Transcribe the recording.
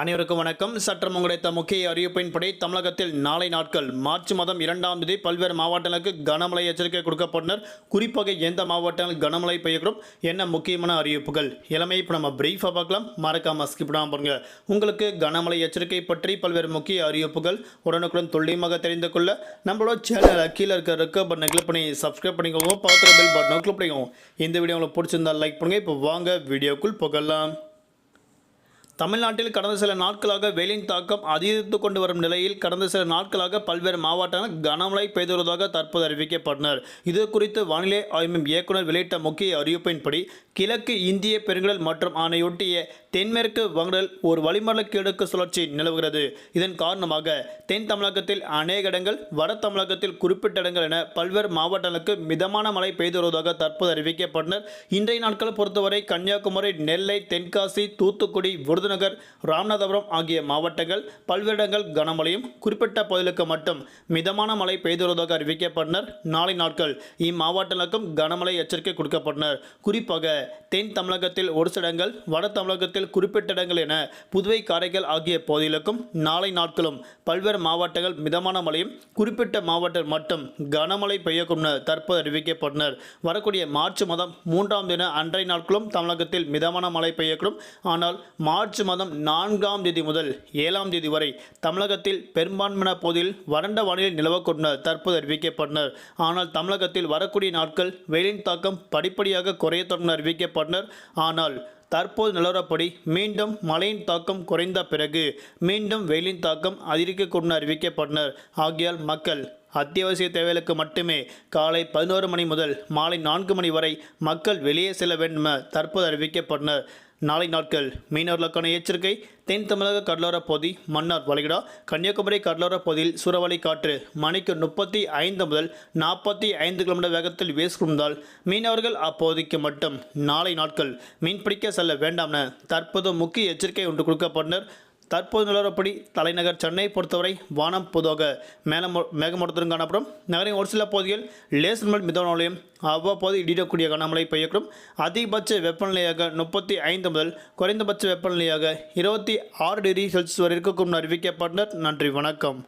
அனைவருக்கும் வணக்கம். சற்றம் கிடைத்த முக்கிய அறிவிப்பின்படி தமிழகத்தில் நாளை நாட்கள் மார்ச் மாதம் இரண்டாம் தேதி பல்வேறு மாவட்டங்களுக்கு கனமழை எச்சரிக்கை கொடுக்கப்பட்டனர். குறிப்பாக எந்த மாவட்டங்கள் கனமழை பெய்யக்கூடும் என்ன முக்கியமான அறிவிப்புகள்? எல்லாமே இப்போ நம்ம பிரீஃபாக பார்க்கலாம். மறக்காம ஸ்கிப் பண்ணாமல் பாருங்க. உங்களுக்கு கனமழை எச்சரிக்கை பற்றி பல்வேறு முக்கிய அறிவிப்புகள் உடனுக்குடன் துல்லியமாக தெரிந்து கொள்ள நம்மளோட சேனல் கீழே இருக்க ரெக்க பட்டனை கிளிக் பண்ணி சப்ஸ்கிரைப் பண்ணிக்கோங்க. பக்கத்தில் பெல் பட்டனை கிளிக் பண்ணிக்கோங்க. இந்த வீடியோ உங்களுக்கு பிடிச்சிருந்தா லைக் பண்ணுங்க. இப்போ வாங்க வீடியோக்குள் போகலாம். தமிழ்நாட்டில் கடந்த சில நாட்களாக வெயிலின் தாக்கம் அதிகரித்து கொண்டு வரும் நிலையில் கடந்த சில நாட்களாக பல்வேறு மாவட்டங்கள் கனமழை பெய்து வருவதாக தற்போது அறிவிக்கப்பட்டனர். இது குறித்து வானிலை ஆய்வு இயக்குநர் இயக்குனர் வெளியிட்ட முக்கிய அறிவிப்பின்படி கிழக்கு இந்திய பெருங்கடல் மற்றும் ஆணையொட்டிய தென்மேற்கு வங்கடல் ஒரு வளிமண்டல கிழக்கு சுழற்சி நிலவுகிறது. இதன் காரணமாக தென் தமிழகத்தில் அநேக இடங்கள் வட தமிழகத்தில் குறிப்பிட்ட இடங்கள் என பல்வேறு மாவட்டங்களுக்கு மிதமான மழை பெய்து வருவதாக தற்போது அறிவிக்கப்பட்டனர். இன்றைய நாட்கள் பொறுத்தவரை கன்னியாகுமரி நெல்லை தென்காசி தூத்துக்குடி விருதுநகர் ராமநாதபுரம் ஆகிய மாவட்டங்கள் பல்வேறு இடங்கள் கனமழையும் குறிப்பிட்ட பகுதிகளுக்கு மட்டும் மிதமான மழை பெய்துள்ளதாக அறிவிக்கப்பட்டனர். நாளை நாட்கள் இம்மாவட்டங்களுக்கும் கனமழை எச்சரிக்கை கொடுக்கப்பட்டனர். குறிப்பாக தென் தமிழகத்தில் ஒரு சில இடங்கள் வட தமிழகத்தில் குறிப்பிட்ட இடங்கள் என புதுவை காரைக்கால் ஆகிய பகுதிகளுக்கும் நாளை நாட்களும் பல்வேறு மாவட்டங்கள் மிதமான மழையும் குறிப்பிட்ட மாவட்டம் மட்டும் கனமழை பெய்யக்கும் என தற்போது அறிவிக்கப்பட்டனர். வரக்கூடிய மார்ச் மாதம் மூன்றாம் தின அன்றைய நாட்களும் தமிழகத்தில் மிதமான மழை பெய்யக்கூடும். ஆனால் மார்ச் மாதம் நான்காம் தேதி முதல் ஏழாம் தேதி வரை தமிழகத்தில் பெரும்பான்மையான பகுதியில் வறண்ட வானிலை நிலவக்கொண்டனர் தற்போது அறிவிக்கப்பட்டனர். ஆனால் தமிழகத்தில் வரக்கூடிய நாட்கள் வெயிலின் தாக்கம் படிப்படியாக குறைய தொடங்கும் அறிவிக்கப்பட்டனர். ஆனால் தற்போது நிலவரப்படி மீண்டும் மழையின் தாக்கம் குறைந்த பிறகு மீண்டும் வெயிலின் தாக்கம் அதிகரிக்கக்கூடும் அறிவிக்கப்பட்டனர். ஆகியால் மக்கள் அத்தியாவசிய தேவைகளுக்கு மட்டுமே காலை பதினோரு மணி முதல் மாலை நான்கு மணி வரை மக்கள் வெளியே செல்ல வேண்டும் தற்போது அறிவிக்கப்பட்டனர். நாளை நாட்கள் மீனவர்களுக்கான எச்சரிக்கை. தென் தமிழக கடலோர பகுதி மன்னார் வளைகுடா கன்னியாகுமரி கடலோர பகுதியில் சூறாவளி காற்று மணிக்கு முப்பத்தி ஐந்து முதல் நாற்பத்தி ஐந்து கிலோமீட்டர் வேகத்தில் வீசுகின்றால் மீனவர்கள் அப்பகுதிக்கு மட்டும் நாளை நாட்கள் மீன்பிடிக்க செல்ல வேண்டாம் என தற்போது முக்கிய எச்சரிக்கை ஒன்று கொடுக்கப்பட்டனர். தற்போது நிலவரப்படி தலைநகர் சென்னை பொறுத்தவரை வானம் பொதுவாக மேல மேகமூட்டத்துடன் காணப்படும். நகரின் ஒரு சில பகுதிகள் லேசர் மேல் மிதமான அவ்வப்போது இடிடக்கூடிய கனமழை பெய்யக்கூடும். அதிகபட்ச வெப்பநிலையாக முப்பத்தி ஐந்து முதல் குறைந்தபட்ச வெப்பநிலையாக இருபத்தி ஆறு டிகிரி செல்சியஸ் வரை இருக்கக்கூடும் அறிவிக்கப்பட்டனர். நன்றி வணக்கம்.